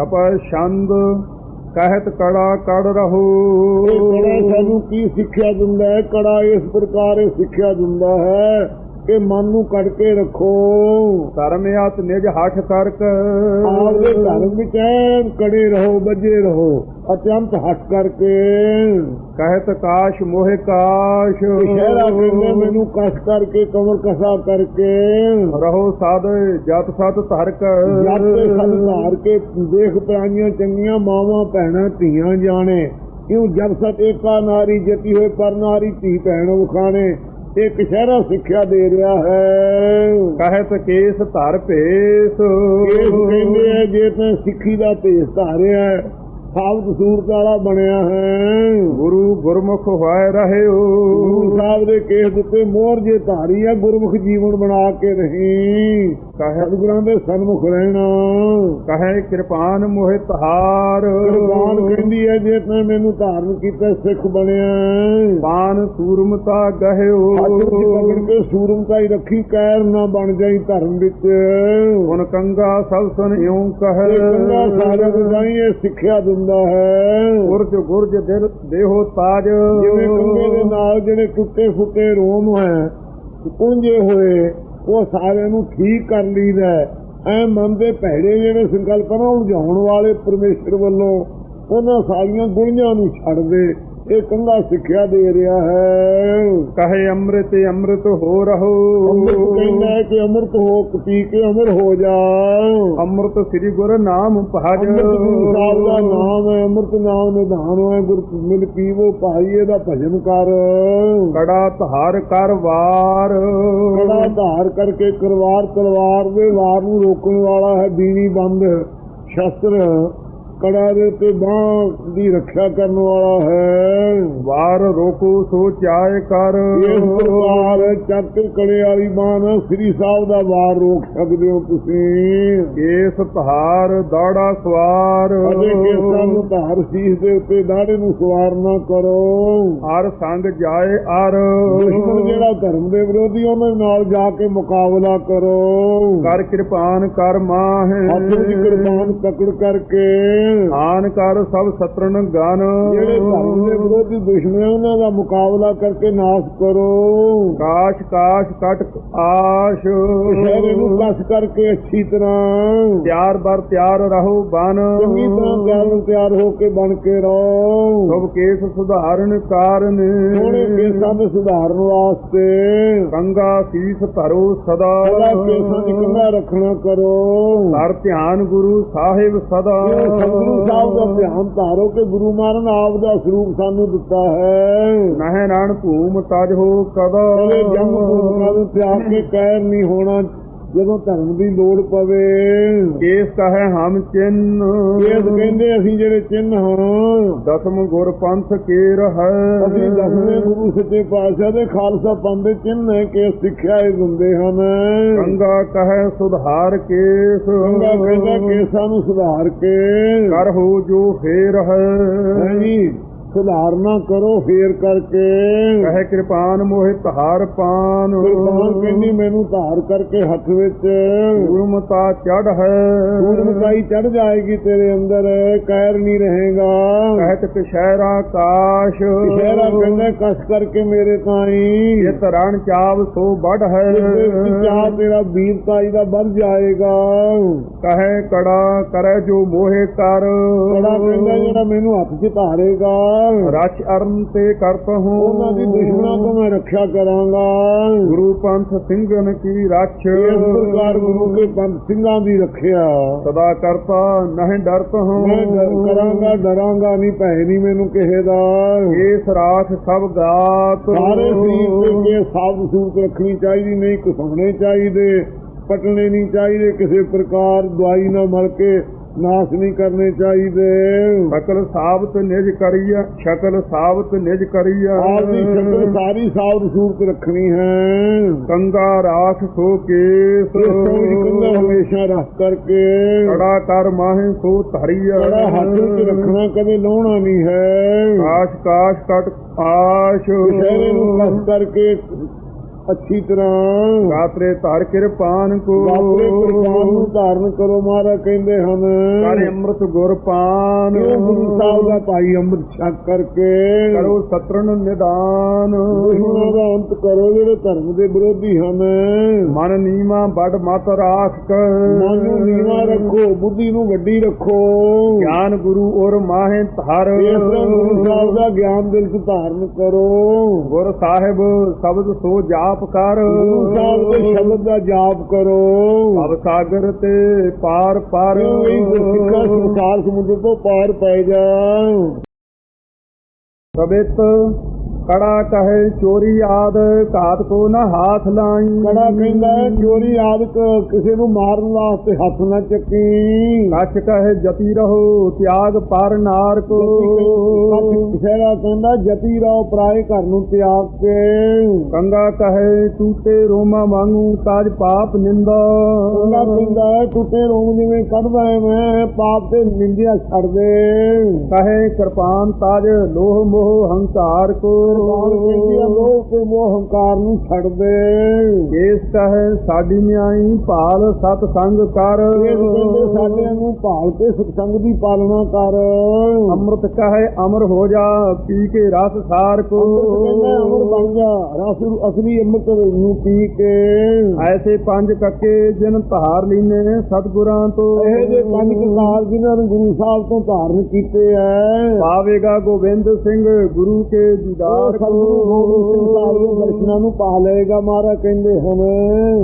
ਛਪੈ ਛੰਦ, ਕਹਿਤ ਕੜਾ ਕੜ ਰਹੋ। ਕੜਾ ਸਾਨੂੰ ਕੀ ਸਿੱਖਿਆ ਦਿੰਦਾ ਹੈ? ਕੜਾ ਇਸ ਪ੍ਰਕਾਰ ਸਿੱਖਿਆ ਦਿੰਦਾ ਹੈ। ਕਿ ਮਨ ਨੂੰ ਕੱਢ ਕੇ ਰੱਖੋ। ਧਰਮ ਆਤ ਨਿਜ ਹੱਠ ਕਰਕ ਆਪਦੇ ਧਰਮ ਵਿੱਚ ਕੜੇ ਰਹੋ ਬੱਜੇ ਰਹੋ ਅਤਿਅੰਤ ਹੱਟ ਕਰਕੇ। ਕਹਿਤ ਕਾਸ਼ ਮੋਹਿ ਕਾਸ਼। ਸ਼ਹਿਰਾ ਕਹਿੰਦੇ ਮੈਨੂੰ ਕਸ ਕਰਕੇ ਕਮਰ ਕਸਾ ਕਰਕੇ। ਰਹੋ ਸਾਧ ਜਤ ਸਤ ਧਰਕ। ਜਦ ਤੇ ਸੰਸਾਰ ਕੇ ਦੇਖ ਪ੍ਰਾਣੀਆਂ ਚੰਗੀਆਂ ਮਾਵਾਂ ਭੈਣਾਂ ਧੀਆਂ ਜਾਣੇ। ਕਿਉਂ ਜਬ ਸਤ ਏਕਾ ਨਾਰੀ ਜਤੀ ਹੋਏ ਪਰ ਨਾਰੀ ਧੀ ਭੈਣ ਵਖਾਣੇ ਇੱਕ ਸ਼ਹਿਰਾ ਸਿੱਖਿਆ ਦੇ ਰਿਹਾ ਹੈ। ਕਹਿਤ ਕੇਸ ਧਰ ਭੇਸ। ਇਹ ਕਹਿੰਦੇ ਜੇ ਤਾਂ ਸਿੱਖੀ ਦਾ ਭੇਸ ਧਾਰਿਆ ਸਾਬਤ ਸੂਰਤ ਵਾਲਾ ਬਣਿਆ ਹੈ। ਗੁਰੂ ਗੁਰਮੁਖ ਹੋਇ ਰਹਿਓ ਗੁਰੂ ਸਾਹਿਬ ਦੇ ਕੇਸ ਉੱਤੇ ਮੋਹਰ ਜੇ ਧਾਰੀ ਹੈ ਗੁਰਮੁਖ ਜੀਵਨ ਬਣਾ ਕੇ ਰਹੀ ਕਹੈ ਸਤਿਗੁਰਾਂ ਦੇ ਸਨਮੁਖ ਰਹਿਣਾ। ਕਹੈ ਕਿਰਪਾਨ ਮੋਹਿ ਤਹਾਰ ਕੁਰਬਾਨ ਕਹਿੰਦੀ ਹੈ ਜੇ ਤੈਂ ਮੈਨੂੰ ਧਾਰਨ ਕੀਤਾ ਸਿੱਖ ਬਣਿਆ। ਪਾਨ ਸੂਰਮਤਾ ਗਹਿਓ। ਪਕੜ ਕੇ ਸੂਰਮਤਾ ਹੀ ਰੱਖੀ ਕੈਰ ਨਾ ਬਣ ਜਾਈ ਧਰਮ ਵਿੱਚ। ਹੁਣ ਕੰਗਾ ਸਭ ਇਉ ਕਹੈ। ਕੰਗਾ ਸਾਰਿਆਂ ਨੂੰ ਜਾਈ ਇਹ ਸਿੱਖਿਆ ਦਿੰਦਾ ਹੈ। ਗੁਰਜ ਗੁਰਜ ਦਿਲ ਦੇਹੋ ਤਾਜ। ਜਿਵੇਂ ਕੰਗੇ ਦੇ ਨਾਲ ਜਿਹੜੇ ਟੁੱਟੇ ਫੁੱਟੇ ਰੋਮ ਹੈ ਪੁੰਜੇ ਹੋਏ ਉਹ ਸਾਰਿਆਂ ਨੂੰ ਠੀਕ ਕਰ ਲਈਦਾ ਐ ਮਨ ਦੇ ਭੈੜੇ ਜਿਹੜੇ ਸੰਕਲਪ ਨਾ ਉਲਝਾਉਣ ਵਾਲੇ ਪਰਮੇਸ਼ਰ ਵੱਲੋਂ ਉਹਨਾਂ ਸਾਰੀਆਂ ਗੁਣੀਆਂ ਨੂੰ ਛੱਡ ਦੇ। ਇਹ ਕੰਗਾ ਸਿੱਖਿਆ ਦੇ ਰਿਹਾ ਹੈ। ਕਹੇ ਅੰਮ੍ਰਿਤ ਅੰਮ੍ਰਿਤ ਹੋ ਰਹੋ। ਅੰਮ੍ਰਿਤ ਕਹਿੰਦਾ ਕਿ ਅੰਮ੍ਰਿਤ ਹੋ ਪੀ ਕੇ ਅਮਰ ਹੋ ਜਾ ਅੰਮ੍ਰਿਤ ਸ੍ਰੀ ਗੁਰ ਨਾਮ ਭਜ। ਸਾਹਿਬ ਦਾ ਨਾਮ ਹੈ ਅੰਮ੍ਰਿਤ ਨਾਮ ਨਿਧਾਨ ਹੈ ਗੁਰ ਮਿਲ ਪੀਵੋ ਭਾਈ ਇਹਦਾ ਭਜਨ ਕਰ। ਕੜਾ ਧਾਰ ਕਰ ਵਾਰ। ਕੜਾ ਧਾਰ ਕਰਕੇ ਕਰਵਾਰ ਤਲਵਾਰ ਦੇ ਵਾਰ ਨੂੰ ਰੋਕਣ ਵਾਲਾ ਹੈ ਬੀਣੀ ਬੰਦ ਸ਼ਸਤਰ। ਕੜਾ ਦੇ ਤੇ ਬਾਹ ਦੀ ਰੱਖਿਆ ਕਰਨ ਵਾਲਾ ਹੈ। ਵਾਰ ਰੋਕੋ ਸੋ ਚਾਏ ਕਰ। ਇਸ ਪ੍ਰਕਾਰ ਚੱਕ ਕੜੇ ਵਾਲੀ ਨਾਲ ਸ੍ਰੀ ਸਾਹਿਬ ਦਾ ਵਾਰ ਰੋਕ ਸਕਦੇ ਹੋ ਤੁਸੀਂ? ਕੇਸ ਧਾਰ ਦਾੜਾ ਸਵਾਰ। ਅਜੇ ਕੇਸਾਂ ਨੂੰ ਧਾਰ ਸੀਸ ਦੇ ਉੱਤੇ ਦਾੜੇ ਨੂੰ ਸਵਾਰ ਨਾ ਕਰੋ। ਹਰ ਸੰਗ ਜਾਏ ਅਰ। ਦੁਸ਼ਮਣ ਜਿਹੜਾ ਧਰਮ ਦੇ ਵਿਰੋਧੀ ਉਹਨਾਂ ਨਾਲ ਜਾ ਕੇ ਮੁਕਾਬਲਾ ਕਰੋ। ਕਰ ਕਿਰਪਾਨ ਕਰ ਮਾਹ। ਹੱਥ ਦੀ ਕਿਰਪਾਨ ਪਕੜ ਕਰਕੇ ਆਨ ਕਰ ਸਭ ਸਤਰਨ ਗਨ। ਜਿਹੜੇ ਧਰਮ ਦੇ ਵਿਰੋਧੀ ਦੁਸ਼ਮਣ ਉਹਨਾਂ ਦਾ ਮੁਕਾਬਲਾ ਕਰਕੇ ਨਾਸ਼ ਕਰੋ। ਕਾਸ਼ ਕਾਸ਼ ਕਟ ਆਸ਼। ਸ਼ਹਿਰੇ ਨੂੰ ਕਸ ਕਰਕੇ ਅੱਛੀ ਤਰ੍ਹਾਂ। ਤਿਆਰ ਬਰ ਤਿਆਰ ਰਹੋ ਬਨ। ਚੰਗੀ ਤਰ੍ਹਾਂ ਗੱਲ ਤਿਆਰ ਹੋ ਕੇ ਬਣ ਕੇ ਰਹੋ। ਸਭ ਕੇਸ ਸੁਧਾਰਨ ਕਾਰਨ। ਸੋਹਣੇ ਕੇਸਾਂ ਦੇ ਸੁਧਾਰਨ ਵਾਸਤੇ। ਕੰਗਾ ਸੀਸ ਧਰੋ ਸਦਾ। ਸਦਾ ਕੇਸਾਂ ਦੀ ਕੰਗਾ ਰੱਖਣਾ ਕਰੋ। ਕਰ ਧਿਆਨ ਗੁਰੂ ਸਾਹਿਬ ਸਦਾ। ਸਤਿਗੁਰੂ ਸਾਹਿਬ ਦਾ ਧਿਆਨ ਧਾਰੋ ਕਿ ਗੁਰੂ ਮਹਾਰਾਜ ਆਪ ਦਾ ਸਰੂਪ ਸਾਨੂੰ ਦਿੱਤਾ ਹੈ। ਨਹਿ ਰਣ ਭੂਮ ਤਜ ਹੋ ਕਦਾ ਕਦੇ ਜੰਗ ਭੂਮਿਕਾ ਨੂੰ ਤਿਆਗ ਕੇ ਕਾਇਰ ਨਹੀਂ ਹੋਣਾ ਜਦੋਂ ਧਰਮ ਦੀ ਲੋੜ ਪਵੇ। ਕੇਸ ਕਹੈ ਹਮ ਚਿੰਨ। ਇਹ ਕਹਿੰਦੇ ਅਸੀਂ ਜਿਹੜੇ ਚਿੰਨ ਹਾਂ। ਦਸਮ ਗੁਰ ਪੰਥ ਕੇ ਰਹੈ ਅਸੀਂ ਦਸਵੇਂ ਗੁਰੂ ਸੱਚੇ ਪਾਤਸ਼ਾਹ ਦੇ ਖਾਲਸਾ ਪੰਥ ਦੇ ਚਿੰਨ ਹੈ ਕਿ ਸਿੱਖਿਆ ਇਹ ਦਿੰਦੇ ਹਨ। ਗੰਗਾ ਕਹੈ ਸੁਧਾਰ ਕੇਸ। ਗੰਗਾ ਕਹਿੰਦਾ ਕੇਸਾਂ ਨੂੰ ਸੁਧਾਰ ਕੇ। ਕਰ ਹੋ ਜੋ ਫੇਰ ਹੈ। ਸੁਧਾਰਨਾ ਕਰੋ ਫੇਰ ਕਰਕੇ। ਕਹੈ ਕਿਰਪਾਨ ਮੋਹਿ ਧਾਰ ਪਾਨ। ਕੁਰਬਾਨ ਕਹਿੰਦੀ ਮੈਨੂੰ ਧਾਰ ਕਰਕੇ ਹੱਥ ਵਿੱਚ। ਗੁਰਮਤਾ ਚੜ ਹੈ। ਸੂਰਮਕਾਈ ਚੜ ਜਾਏਗੀ ਤੇਰੇ ਅੰਦਰ ਕਾਇਰ ਨਹੀਂ ਰਹੇਗਾ। ਕਹਿਤ ਕਸ਼ਹਿਰਾ ਕਾਸ਼। ਸ਼ਹਿਰਾ ਕਹਿੰਦਾ ਕਸ ਕਰਕੇ ਮੇਰੇ ਤਾਈ। ਇਤ ਰਣ ਚਾਵ ਸੋ ਵੱਢ ਹੈ। ਚਾਹ ਤੇਰਾ ਵੀਰਤਾਈ ਦਾ ਵੱਧ ਜਾਏਗਾ। ਕਹੈ ਕੜਾ ਕਰੈ ਜੋ ਮੋਹਿ ਕਰ। ਬੜਾ ਕਹਿੰਦਾ ਜਿਹੜਾ ਮੈਨੂੰ ਹੱਥ 'ਚ ਧਾਰੇਗਾ। ਰਚ ਅਰਨ ਤੇ ਕਰਤ। ਹੂੰ ਉਹਨਾਂ ਦੀ ਦੁਸ਼ਮਣਾਂ ਤੋਂ ਮੈਂ ਰੱਖਿਆ ਕਰਾਂਗਾ। ਗੁਰੂ ਪੰਥ ਸਿੰਘਨ ਕੀ ਰਛ ਇਸ ਪ੍ਰਕਾਰ ਗੁਰੂ ਕੇ ਪੰਥ ਸਿੰਘਾਂ ਦੀ ਰੱਖਿਆ। ਸਦਾ ਕਰਤਾ ਨਹੀਂ ਡਰਤ। ਹੂੰ ਮੈਂ ਕਰਾਂਗਾ ਡਰਾਂਗਾ ਨਹੀਂ ਭੈ ਨਹੀਂ ਮੈਨੂੰ ਕਿਸੇ ਦਾ। ਏਸ ਰਾਖ ਸਭ ਗਾਤ। ਸਾਰੇ ਸਰੀਰ ਤੇ ਸਾਫ਼ ਸੂਰਤ ਰੱਖਣੀ ਚਾਹੀਦੀ ਨਹੀਂ ਘਸਾਉਣੇ ਚਾਹੀਦੇ ਪਟਣੇ ਨਹੀਂ ਚਾਹੀਦੇ ਕਿਸੇ ਪ੍ਰਕਾਰ ਦਵਾਈ ਨਾ ਮਲ ਕੇ ਨਾਸ਼ ਨਹੀਂ ਕਰਨੇ ਚਾਹੀਦੇ। ਸ਼ਕਲ ਸਾਬਤ ਨਿਜ ਕਰੀਆ ਸ਼ਕਲ ਸਾਬਤ ਨਿਜ ਕਰੀਆ। ਆਪ ਦੀ ਸ਼ਕਲ ਸਾਰੀ ਸਾਫ਼ ਸੂਰਤ ਰੱਖਣੀ ਹੈ। ਕੰਗਾ ਰਾਖ ਸੋ ਕੰਗਾ ਹਮੇਸ਼ਾ ਰੱਖ ਕਰਕੇ। ਕੜਾ ਕਰ ਮਾਹੇ ਸੋ ਧਰੀਆ। ਬੜਾ ਹੱਥ ਵਿੱਚ ਰੱਖਣਾ ਕਦੇ ਲਾਉਣਾ ਨਹੀਂ ਹੈ। ਕਾਸ਼ ਕਾਸ਼ ਕਟ ਆਸ਼। ਚਿਹਰੇ ਨੂੰ ਕਸ ਕਰਕੇ ਅੱਛੀ ਤਰ੍ਹਾਂ। ਗਾਤਰੇ ਧਰ ਕਿਰਪਾਨ ਕੋ। ਗਾਤਰੇ ਕਿਰਪਾਨ ਨੂੰ ਧਾਰਨ ਕਰੋ ਮਹਾਰਾਜ ਕਹਿੰਦੇ ਹਨ। ਕਰ ਅੰਮ੍ਰਿਤ ਗੁਰ ਪਾਨ। ਗੁਰੂ ਸਾਹਿਬ ਦਾ ਭਾਈ ਅੰਮ੍ਰਿਤ ਛਕ ਕਰਕੇ। ਕਰੋ ਸਤਰਨ ਨਿਦਾਨ। ਦਾ ਅੰਤ ਕਰੋ ਜਿਹੜੇ ਧਰਮ ਦੇ ਵਿਰੋਧੀ ਹਨ। ਮਨ ਨੀਮਾ ਬੜ ਮਤ ਰਾਖ ਕਰ ਮਨ ਨੀਵਾਂ ਬੁੱਧੀ ਨੂੰ ਵੱਡੀ ਰੱਖੋ। ਗਿਆਨ ਗੁਰੂ ਔਰ ਮਾਹੇ ਧਰ। ਗੁਰੂ ਸਾਹਿਬ ਦਾ ਗਿਆਨ ਦਿਲ 'ਚ ਧਾਰਨ ਕਰੋ। ਗੁਰ ਸਾਹਿਬ ਸ਼ਬਦ ਸੋ ਜਾਪ ਕਰ। ਗੁਰੂ ਸਾਹਿਬ ਦੇ ਸ਼ਬਦ ਦਾ ਜਾਪ ਕਰੋ। ਭਵ ਸਾਗਰ ਤੇ ਪਾਰ ਪਾਰ। ਸਿੱਖਾ ਸੰਸਾਰ ਸਮੁੰਦਰ ਤੋਂ ਪਾਰ ਪੈ ਜਾ ਸਬਿਤ ਕੜਾ ਕਹੇ ਚੋਰੀ ਆਦ ਘਾਤ ਕੋ ਨਾ ਹਾਥ ਲਾਈ। ਕੜਾ ਕਹਿੰਦਾ ਚੋਰੀ ਆਦਿਕ ਕਿਸੇ ਨੂੰ ਮਾਰਨ ਵਾਸਤੇ ਹੱਥ ਨਾ ਚੱਕੀ। ਕੱਛ ਕਹੇ ਜਤੀ ਰਹੋ ਤਿਆਗ ਪਰ ਨਾਰ ਕੋ ਕਿਸੇਰਾ ਕਹਿੰਦਾ ਜਤੀ ਰਹੋ ਪਰਾਏ ਘਰ ਨੂੰ ਤਿਆਗ ਕੇ। ਕੰਗਾ ਕਹੇ ਟੂਟੇ ਰੋਮਾ ਵਾਂਗੂ ਤਾਜ ਪਾਪ ਨਿੰਦਾ। ਕਹਿੰਦਾ ਕਹਿੰਦਾ ਟੁੱਟੇ ਰੋਮ ਜਿਵੇਂ ਕੱਢਦਾ ਮੈਂ ਪਾਪ ਤੇ ਨਿੰਦਿਆ ਛੱਡ ਦੇ। ਕਹੇ ਕਿਰਪਾਨ ਤਾਜ ਲੋਹ ਮੋਹ ਹੰਕਾਰ ਕੋ। ਤੇ ਮੋਹ ਹੰਕਾਰ ਨੂੰ ਛੱਡ ਦੇ ਕੇਸ ਕਹੇ ਸਾਡੀ ਨਿਆਈ ਭਾਲ ਸਤ ਸੰਗ ਕਰ ਸਾਡਿਆਂ ਨੂੰ ਭਾਲ ਕੇ ਸਤਸੰਗ ਦੀ ਪਾਲਣਾ ਕਰ। ਅੰਮ੍ਰਿਤ ਕਹੇ ਅਮਰ ਹੋ ਜਾ ਪੀ ਕੇ ਰਸ ਸਾਰ ਕੋ। ਕਹਿੰਦਾ ਅਮਰ ਬਣ ਜਾ ਰਸ ਅਸਲੀ ਅੰਮ੍ਰਿਤ ਨੂੰ ਪੀ ਕੇ। ਐਸੇ ਪੰਜ ਕੱਕੇ ਜਿਨ ਧਾਰ ਲੀਨੇ ਸਤਗੁਰਾਂ ਤੋਂ। ਇਹ ਜੇ ਪੰਜ ਕਕਾਰ ਜਿਨ੍ਹਾਂ ਨੂੰ ਗੁਰੂ ਸਾਹਿਬ ਤੋਂ ਧਾਰਨ ਕੀਤੇ ਐ। ਪਾਵੇਗਾ ਗੋਬਿੰਦ ਸਿੰਘ ਗੁਰੂ ਕੇ ਦੀਦਾਰ। ਸਤਿਗੁਰੂ ਗੋਬਿੰਦ ਸਿੰਘ ਸਾਹਿਬ ਦਰਸ਼ਨਾਂ ਨੂੰ ਪਾ ਲਏਗਾ ਮਹਾਰਾਜ ਕਹਿੰਦੇ ਹਨ